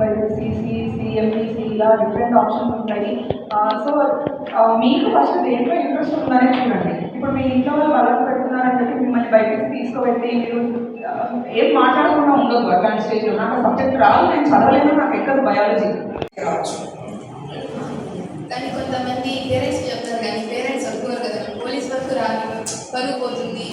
BiPC CMPC ఇలా different options ఉంటాయి. So మీకు ఫస్ట్ దేంట్లో ఇంట్రెస్ట్ ఉందనే చూడండి. ఇప్పుడు మీ ఇంట్లో వాళ్ళు బలం పెడుతున్నారని చెప్పి మిమ్మల్ని బయటకి తీసుకోబెట్టి మీరు ఏం మాట్లాడకుండా ఉండదు అట్లాంటి స్టేజ్లో నాకు సబ్జెక్ట్ రాదు నేను చదవలేను నాకు ఎక్కదు బయాలజీ రావచ్చు. కానీ కొంతమంది పేరెంట్స్ చెప్తారు కానీ పేరెంట్స్ ఒప్పుకోరు కదా. పోలీస్ వరకు రాదు పరుగు పోతుంది.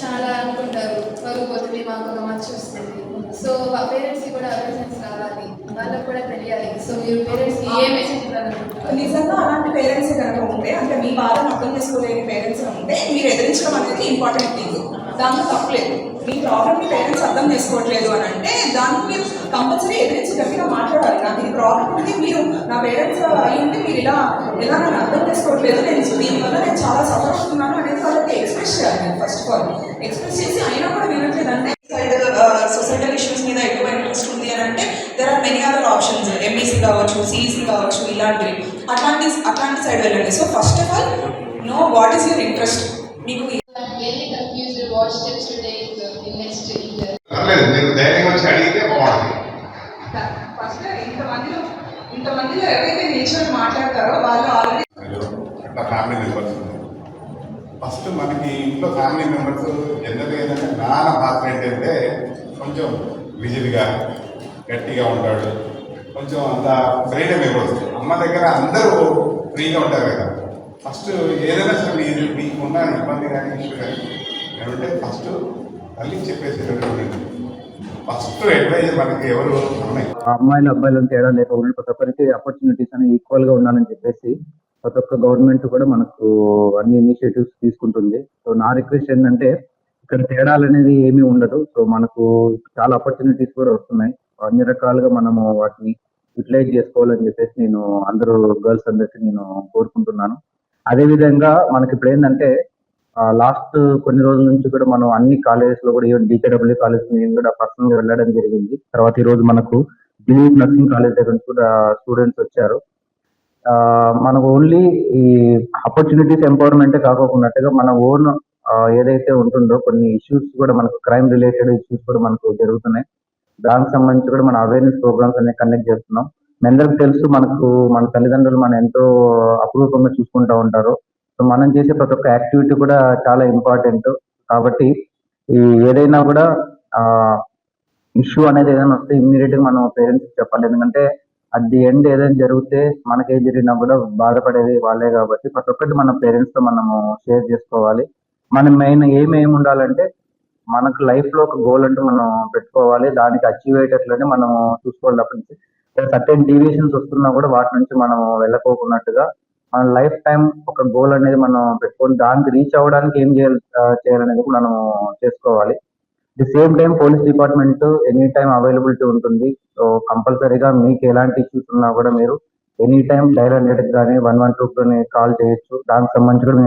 చాలా అనుకుంటారు పరుగు పోతుంది మాకు ఒక మచ్చ వస్తుంది సో ఆ పేరెంట్స్కి కూడా అవేర్నెస్ రావాలి. వాళ్ళకు కూడా తెలియాలి. సో మీరు పేరెంట్స్కి ఏ మెసేజ్ ఇవ్వాలనుకుంటున్నారు నిజంగా అలాంటి పేరెంట్స్ కనుక ఉంటే అంటే మీ బాధను అర్థం చేసుకోలేని పేరెంట్స్ ఉంటే మీరు ఎదిరించడం అనేది ఇంపార్టెంట్ థింగ్ దాంట్లో తప్పలేదు మీ ప్రాబ్లమ్ని పేరెంట్స్ అర్థం చేసుకోవట్లేదు అని అంటే దానికి మీరు కంపల్సరీ ఎదిరించి గట్టిగా మాట్లాడాలి. నాకు ఇది ప్రాబ్లం ఉంది మీరు నా పేరెంట్స్ అయి ఉంటే మీరు ఇలా ఇలా నన్ను అర్థం చేసుకోవట్లేదు నేను దీనివల్ల నేను చాలా సఫర్ అవుతున్నాను అనేది వాళ్ళకి ఎక్స్ప్రెస్ చేయాలి. ఫస్ట్ ఆఫ్ ఆల్ ఎక్స్ప్రెస్ చేసి అయినా కూడా వినట్లేదు సొసైటల్ ఇష్యూస్ మీద ఎక్కువ ఇంట్రెస్ట్ ఉంది అని అంటే there are many other options MEC కావచ్చు సిఈసీ కావచ్చు ఇలాంటివి. అట్లాంటి అట్లాంటి సైడ్ వెళ్ళండి. So first of all know what is your interest మీకు ఎన్ని confused what steps to take in next year పర్లేదు మీరు ధైర్యం వచ్చి అడిగితే బాగుంటుంది. ఫస్ట్ ఇంతమందిలో ఇంతమందిలో ఎవరైతే నిల్చొని మాట్లాడతారో వాళ్ళు ఆల్రెడీ అయ్యో, అట్లా ఫ్యామిలీ మెంబర్స్ ఫస్ట్ మనకి ఇంట్లో ఫ్యామిలీ మెంబర్స్ జనరల్గా ఏంటంటే నాన్న పాత్ర ఏంటంటే కొంచెం విజిల్గా గట్టిగా ఉంటాడు. కొంచెం అంత ఫ్రీడమ్ ఇవ్వదు అమ్మ దగ్గర అందరూ ఫ్రీగా ఉంటారు కదా. ఫస్ట్ ఏదైనా సరే మీరు మీకున్న ఇబ్బంది కానీ ఇష్యూ కానీ ఏమంటే ఫస్ట్ తల్లికి చెప్పేసేటట్టు ఫస్ట్ అడ్వైజ్ మనకి ఎవరు అమ్మాయిలు అబ్బాయిలు తేడా లేక ఉండి ప్రతి ఒక్కరికి ఆపర్చునిటీస్ అని ఈక్వల్గా ఉండాలని చెప్పేసి ప్రతి ఒక్క గవర్నమెంట్ కూడా మనకు అన్ని ఇనిషియేటివ్స్ తీసుకుంటుంది. సో నా రిక్వెస్ట్ ఏంటంటే ఇక్కడ తేడాలు అనేది ఏమీ ఉండదు. సో మనకు చాలా ఆపర్చునిటీస్ కూడా వస్తున్నాయి. అన్ని రకాలుగా మనము వాటిని యూటిలైజ్ చేసుకోవాలని చెప్పేసి నేను అందరూ గర్ల్స్ అందరికీ నేను కోరుకుంటున్నాను. అదే విధంగా మనకి ఇప్పుడు ఏంటంటే లాస్ట్ కొన్ని రోజుల నుంచి కూడా మనం అన్ని కాలేజెస్లో కూడా ఈవెన్ డీకేడబ్ల్యూ కాలేజ్ నేను కూడా పర్సనల్గా వెళ్ళడం జరిగింది. తర్వాత ఈ రోజు మనకు దిలీప్ నర్సింగ్ కాలేజ్ దగ్గర నుంచి కూడా స్టూడెంట్స్ వచ్చారు. మనకు ఓన్లీ ఈ ఆపర్చునిటీస్ ఎంపవర్మెంట్ కాకుండా మన ఓన్ ఏదైతే ఉంటుందో కొన్ని ఇష్యూస్ కూడా మనకు క్రైమ్ రిలేటెడ్ ఇష్యూస్ కూడా మనకు జరుగుతున్నాయి. దానికి సంబంధించి కూడా మన అవేర్నెస్ ప్రోగ్రామ్స్ అనేవి కండక్ట్ చేస్తున్నాం. మీ అందరికి తెలుసు మనకు మన తల్లిదండ్రులు మనం ఎంతో అపురూపంగా చూసుకుంటూ ఉంటారు. సో మనం చేసే ప్రతి ఒక్క యాక్టివిటీ కూడా చాలా ఇంపార్టెంట్ కాబట్టి ఈ ఏదైనా కూడా ఇష్యూ అనేది ఏదైనా వస్తే ఇమ్మీడియట్గా మనం పేరెంట్స్ చెప్పాలి. ఎందుకంటే అట్ ది ఎండ్ ఏదైనా జరిగితే మనకే జరిగినా కూడా బాధపడేది వాళ్ళే కాబట్టి ప్రతి ఒక్కటి మన పేరెంట్స్తో మనము షేర్ చేసుకోవాలి. మనం మెయిన్ ఏం ఏమి ఉండాలంటే మనకు లైఫ్లో ఒక గోల్ అంటూ మనం పెట్టుకోవాలి దానికి అచీవ్ అయ్యేటట్లనే మనం చూసుకోవాలి అప్పటి నుంచి సర్టెన్ డీవియేషన్స్ వస్తున్నా కూడా వాటి నుంచి మనం వెళ్ళకోకున్నట్టుగా మన లైఫ్ టైం ఒక గోల్ అనేది మనం పెట్టుకొని దానికి రీచ్ అవ్వడానికి ఏం చేయాలి చేయాలనేది మనం చేసుకోవాలి. The same time police department any time availability ఉంటుంది. సో కంపల్సరీగా మీకు ఎలాంటి ఇష్యూస్ ఉన్నా కూడా మీరు ఎనీ టైం డైల్ హండ్రెడ్ కానీ వన్ వన్ టూ కానీ కాల్ చేయొచ్చు. దానికి సంబంధించి కూడా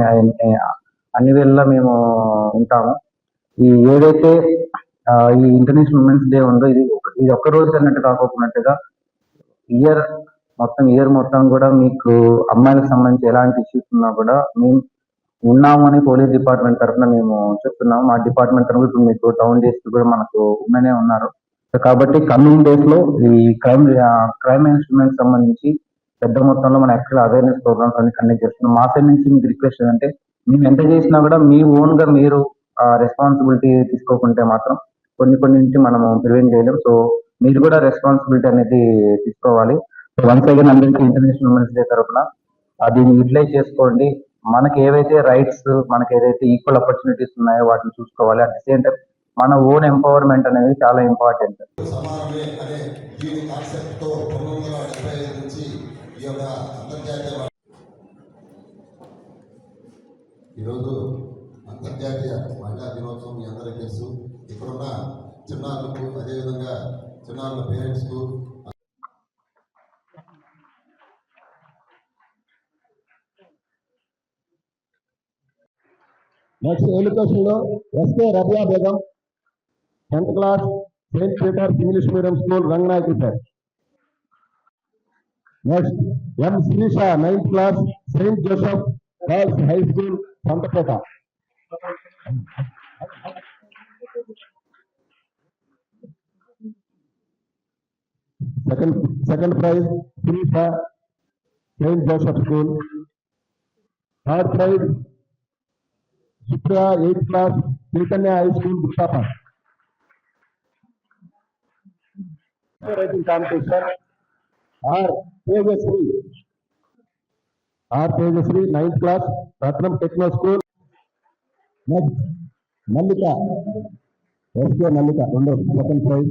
అన్ని- వేళ్ళ మేము ఉంటాము. ఈ ఏదైతే ఈ ఇంటర్నేషనల్ ఉమెన్స్ డే ఉందో ఇది ఇది ఒక్క రోజు అన్నట్టు కాకపోయినట్టుగా ఇయర్ మొత్తం ఇయర్ మొత్తం కూడా మీకు అమ్మాయిలకు సంబంధించి ఎలాంటి ఇష్యూస్ ఉన్నా కూడా మేము ఉన్నాము అని పోలీస్ డిపార్ట్మెంట్ తరఫున మేము చెప్తున్నాము. మా డిపార్ట్మెంట్ తరఫున ఇప్పుడు మీకు టౌన్ డేస్ కూడా మనకు ఉమెనే ఉన్నారు. కాబట్టి కమింగ్ డేస్లో ఈ క్రైమ్ క్రైమ్ ఇన్స్ట్రుమెంట్ సంబంధించి పెద్ద మొత్తంలో మన యాక్చువల్ అవేర్నెస్ ప్రోగ్రామ్స్ అన్ని కండక్ట్ చేస్తున్నాం. మా సైడ్ నుంచి మీకు రిక్వెస్ట్ ఏంటంటే మేము ఎంత చేసినా కూడా మీ ఓన్గా మీరు రెస్పాన్సిబిలిటీ తీసుకోకుంటే మాత్రం కొన్ని కొన్నింటి మనము ప్రివెంట్ చేయలేం. సో మీరు కూడా రెస్పాన్సిబిలిటీ అనేది తీసుకోవాలి. వన్స్ అగైన్ అందరికీ ఇంటర్నేషనల్ ఉమెన్స్ డే తరఫున దీన్ని యూటిలైజ్ చేసుకోండి. మనకి ఏవైతే రైట్స్ మనకి ఏదైతే ఈక్వల్ ఆపర్చునిటీస్ ఉన్నాయో వాటిని చూసుకోవాలి. అట్ ది సేమ్ టైం మన ఓన్ ఎంపవర్మెంట్ అనేది చాలా ఇంపార్టెంట్ ఈ యొక్క అంతర్జాతీయ చిన్నారులకు అదేవిధంగా చిన్నారుల పేరెంట్స్కు నెక్స్ట్ ఎడ్యుకేషన్లో SK Rabiya Begum tenth class Saint Peter's English medium school Ranganayaki sir next M Sirisha ninth class Saint Joseph girls high school Santhapeta second second prize Sirisha Saint Joseph school third prize Supriya eighth class Chaitanya high school బుక్సాపా writing competition R Tejasri R Tejasri ninth class Ratnam techno school next Mallika SK Mallika రెండో second praise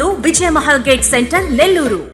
నందు Vijaya Mahal gate centre Nellore.